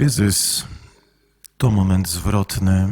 Kryzys to moment zwrotny,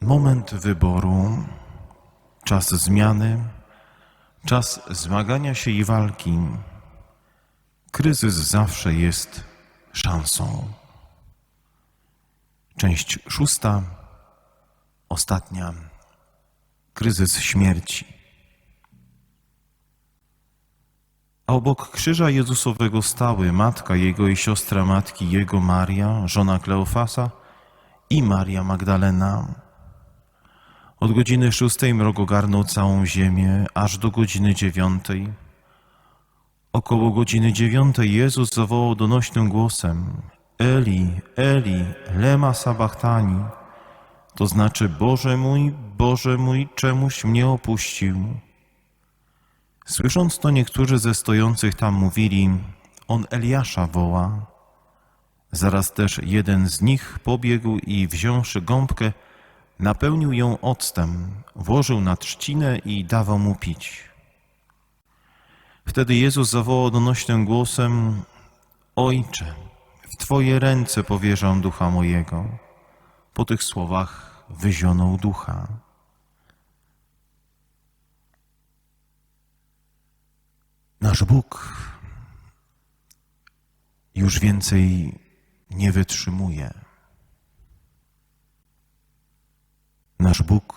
moment wyboru, czas zmiany, czas zmagania się i walki. Kryzys zawsze jest szansą. Część szósta, ostatnia. Kryzys śmierci. A obok krzyża Jezusowego stały matka Jego i siostra matki Jego Maria, żona Kleofasa i Maria Magdalena. Od godziny szóstej mrok ogarnął całą ziemię, aż do godziny dziewiątej. Około godziny dziewiątej Jezus zawołał donośnym głosem Eli, Eli, lema sabachthani, to znaczy Boże mój, Boże mój, czemuś mnie opuścił. Słysząc to, niektórzy ze stojących tam mówili: On Eliasza woła. Zaraz też jeden z nich pobiegł i wziąwszy gąbkę, napełnił ją octem, włożył na trzcinę i dawał mu pić. Wtedy Jezus zawołał donośnym głosem: Ojcze, w Twoje ręce powierzam ducha mojego. Po tych słowach wyzionął ducha. Nasz Bóg już więcej nie wytrzymuje. Nasz Bóg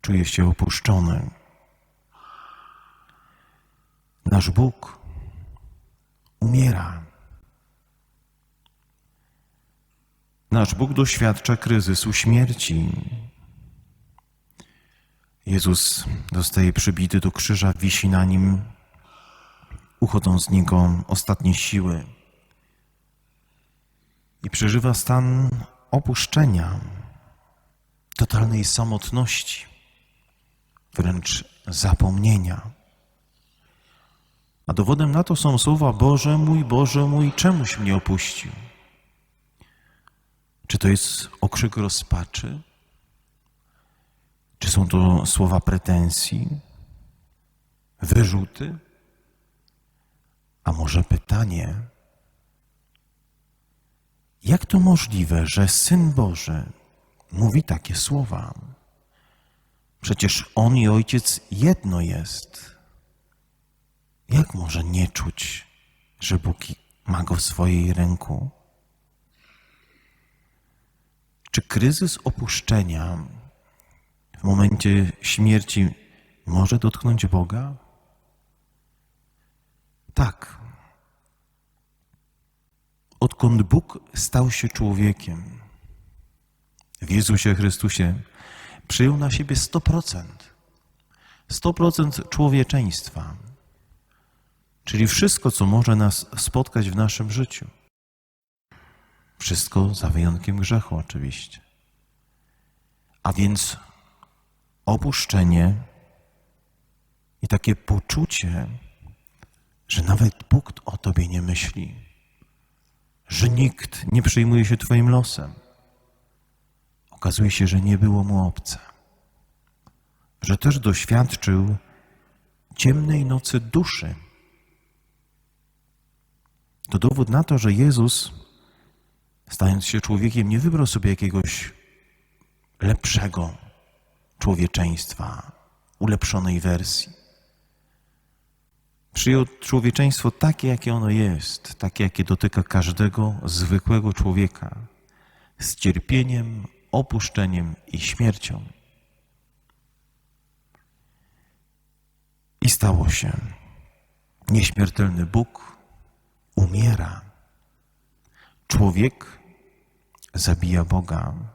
czuje się opuszczony. Nasz Bóg umiera. Nasz Bóg doświadcza kryzysu śmierci. Jezus zostaje przybity do krzyża, wisi na nim, uchodzą z niego ostatnie siły i przeżywa stan opuszczenia, totalnej samotności, wręcz zapomnienia. A dowodem na to są słowa Boże mój, Boże mój, czemuś mnie opuścił? Czy to jest okrzyk rozpaczy? Czy są to słowa pretensji, wyrzuty? A może pytanie, jak to możliwe, że Syn Boży mówi takie słowa? Przecież On i Ojciec jedno jest. Jak może nie czuć, że Bóg ma go w swojej ręku? Czy kryzys opuszczenia w momencie śmierci może dotknąć Boga? Tak. Odkąd Bóg stał się człowiekiem w Jezusie Chrystusie, przyjął na siebie 100%. 100% człowieczeństwa. Czyli wszystko, co może nas spotkać w naszym życiu. Wszystko za wyjątkiem grzechu, oczywiście. A więc opuszczenie i takie poczucie, że nawet Bóg o tobie nie myśli, że nikt nie przejmuje się Twoim losem. Okazuje się, że nie było mu obce, że też doświadczył ciemnej nocy duszy. To dowód na to, że Jezus, stając się człowiekiem, nie wybrał sobie jakiegoś lepszego człowieczeństwa, ulepszonej wersji. Przyjął człowieczeństwo takie, jakie ono jest, takie, jakie dotyka każdego zwykłego człowieka, z cierpieniem, opuszczeniem i śmiercią. I stało się. Nieśmiertelny Bóg umiera. Człowiek zabija Boga.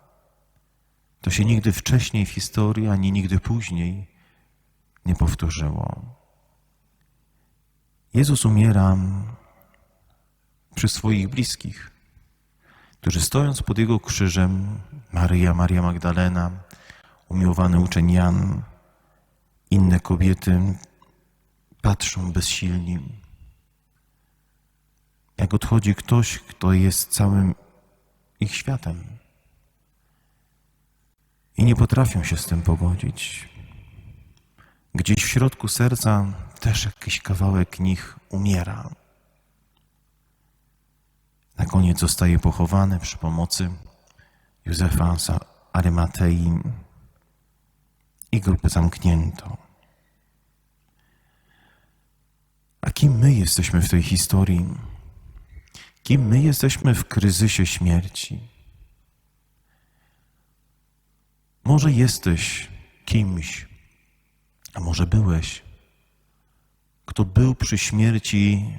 To się nigdy wcześniej w historii, ani nigdy później nie powtórzyło. Jezus umiera przy swoich bliskich, którzy stojąc pod Jego krzyżem, Maryja, Maria Magdalena, umiłowany uczeń Jan, inne kobiety, patrzą bezsilni. Jak odchodzi ktoś, kto jest całym ich światem i nie potrafią się z tym pogodzić. Gdzieś w środku serca też jakiś kawałek nich umiera. Na koniec zostaje pochowany przy pomocy Józefa z Arymatei i grupę zamknięto. A kim my jesteśmy w tej historii? Kim my jesteśmy w kryzysie śmierci? Może jesteś kimś, a może byłeś, kto był przy śmierci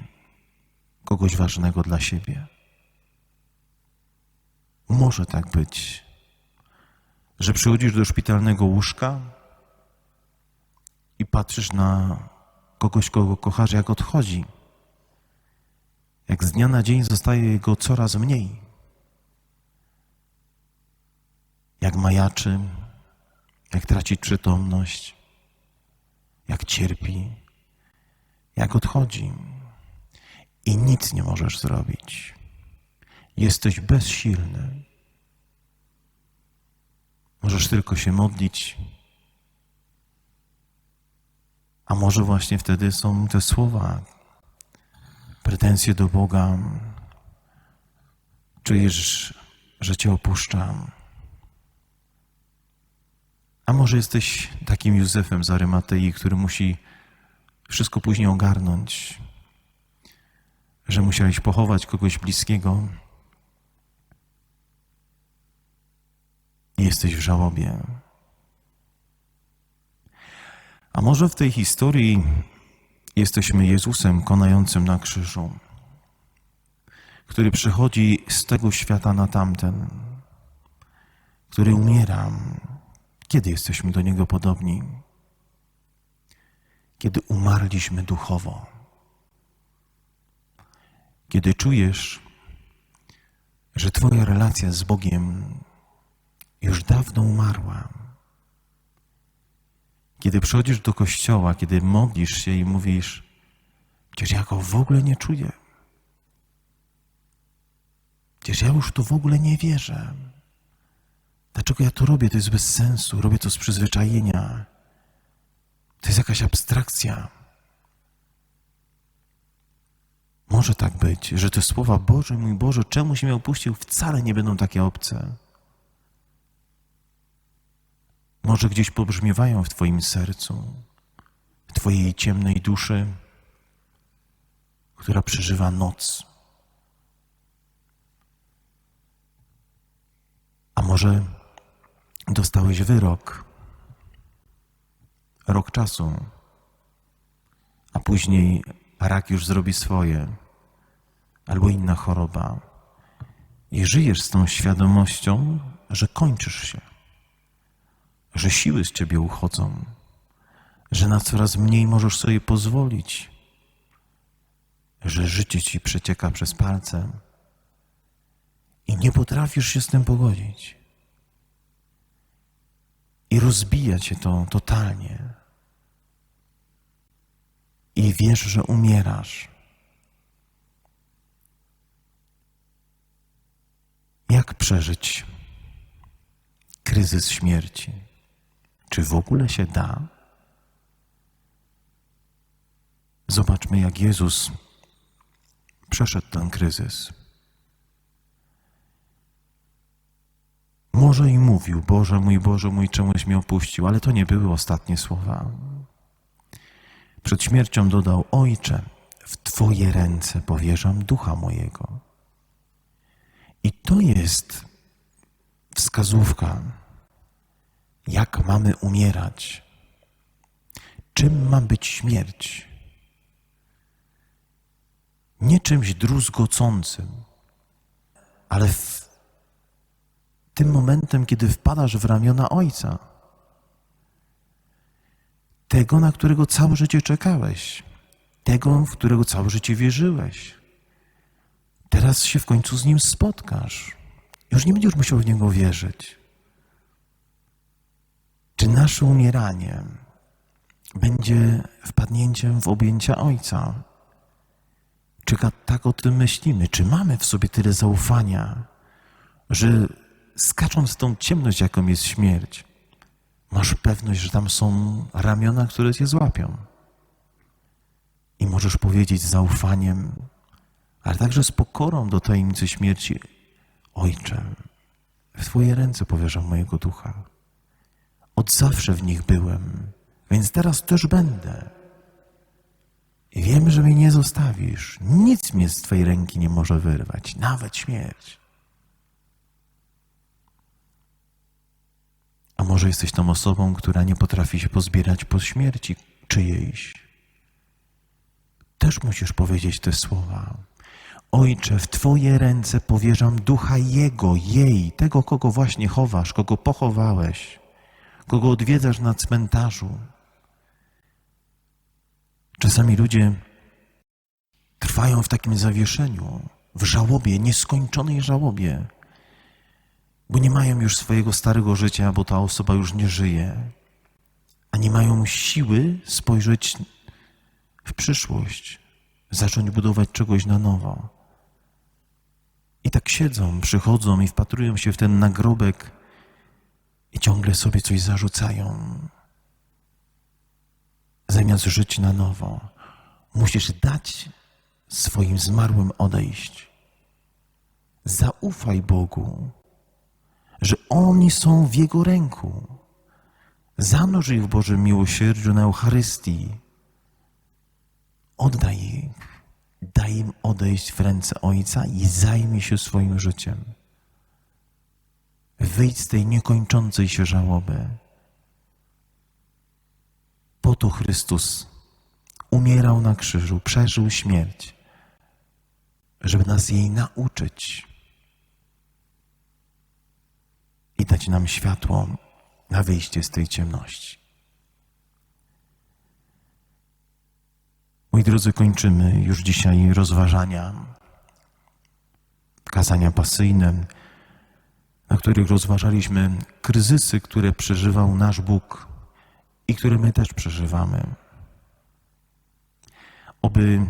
kogoś ważnego dla siebie. Może tak być, że przychodzisz do szpitalnego łóżka i patrzysz na kogoś, kogo kochasz, jak odchodzi. Jak z dnia na dzień zostaje jego coraz mniej. Jak majaczy, jak traci przytomność, jak cierpi, jak odchodzi. I nic nie możesz zrobić. Jesteś bezsilny. Możesz tylko się modlić. A może właśnie wtedy są te słowa, pretensje do Boga. Czujesz, że Cię opuszczam. A może jesteś takim Józefem z Arymatei, który musi wszystko później ogarnąć, że musiałeś pochować kogoś bliskiego jesteś w żałobie. A może w tej historii jesteśmy Jezusem konającym na krzyżu, który przychodzi z tego świata na tamten, który umiera. Kiedy jesteśmy do Niego podobni? Kiedy umarliśmy duchowo. Kiedy czujesz, że Twoja relacja z Bogiem już dawno umarła. Kiedy przychodzisz do kościoła, kiedy modlisz się i mówisz, przecież ja go w ogóle nie czuję. Przecież ja już to w ogóle nie wierzę. Dlaczego ja to robię? To jest bez sensu. Robię to z przyzwyczajenia. To jest jakaś abstrakcja. Może tak być, że te słowa Boże, mój Boże, czemu się mnie opuścił, wcale nie będą takie obce. Może gdzieś pobrzmiewają w Twoim sercu, w Twojej ciemnej duszy, która przeżywa noc. A może dostałeś wyrok, rok czasu, a później rak już zrobi swoje, albo inna choroba. I żyjesz z tą świadomością, że kończysz się. Że siły z ciebie uchodzą, że na coraz mniej możesz sobie pozwolić, że życie ci przecieka przez palce. I nie potrafisz się z tym pogodzić. I rozbija cię to totalnie. I wiesz, że umierasz. Jak przeżyć kryzys śmierci? Czy w ogóle się da? Zobaczmy, jak Jezus przeszedł ten kryzys. Może i mówił, Boże mój, Boże mój, czemuś mnie opuścił, ale to nie były ostatnie słowa. Przed śmiercią dodał, Ojcze, w Twoje ręce powierzam ducha mojego. I to jest wskazówka, jak mamy umierać, czym ma być śmierć. Nie czymś druzgocącym, ale w tym momentem, kiedy wpadasz w ramiona Ojca, tego, na którego całe życie czekałeś, tego, w którego całe życie wierzyłeś. Teraz się w końcu z Nim spotkasz. Już nie będziesz musiał w Niego wierzyć. Czy nasze umieranie będzie wpadnięciem w objęcia Ojca? Czy tak o tym myślimy? Czy mamy w sobie tyle zaufania, że skacząc w tą ciemność, jaką jest śmierć, masz pewność, że tam są ramiona, które cię złapią? I możesz powiedzieć z zaufaniem: ale także z pokorą do tajemnicy śmierci. Ojcze, w Twoje ręce powierzam mojego ducha. Od zawsze w nich byłem, więc teraz też będę. I wiem, że mnie nie zostawisz. Nic mnie z Twojej ręki nie może wyrwać, nawet śmierć. A może jesteś tą osobą, która nie potrafi się pozbierać po śmierci czyjejś? Też musisz powiedzieć te słowa. Ojcze, w Twoje ręce powierzam ducha Jego, jej, tego, kogo właśnie chowasz, kogo pochowałeś, kogo odwiedzasz na cmentarzu. Czasami ludzie trwają w takim zawieszeniu, w żałobie, nieskończonej żałobie, bo nie mają już swojego starego życia, bo ta osoba już nie żyje, a nie mają siły spojrzeć w przyszłość, zacząć budować czegoś na nowo. I tak siedzą, przychodzą i wpatrują się w ten nagrobek i ciągle sobie coś zarzucają. Zamiast żyć na nowo, musisz dać swoim zmarłym odejść. Zaufaj Bogu, że oni są w Jego ręku. Zanurz ich w Bożym miłosierdziu na Eucharystii. Oddaj ich. Daj im odejść w ręce Ojca i zajmij się swoim życiem. Wyjdź z tej niekończącej się żałoby. Po to Chrystus umierał na krzyżu, przeżył śmierć, żeby nas jej nauczyć i dać nam światło na wyjście z tej ciemności. Moi drodzy, kończymy już dzisiaj rozważania, kazania pasyjne, na których rozważaliśmy kryzysy, które przeżywał nasz Bóg i które my też przeżywamy. Oby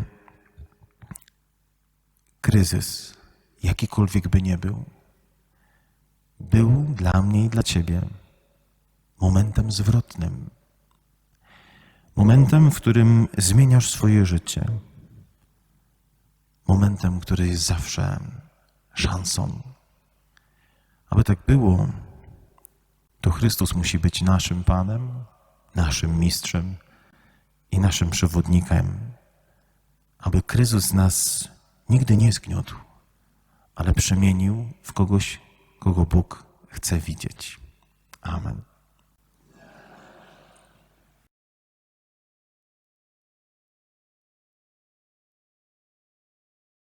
kryzys, jakikolwiek by nie był, był dla mnie i dla Ciebie momentem zwrotnym. Momentem, w którym zmieniasz swoje życie. Momentem, który jest zawsze szansą. Aby tak było, to Chrystus musi być naszym Panem, naszym Mistrzem i naszym przewodnikiem. Aby kryzys nas nigdy nie zgniótł, ale przemienił w kogoś, kogo Bóg chce widzieć. Amen.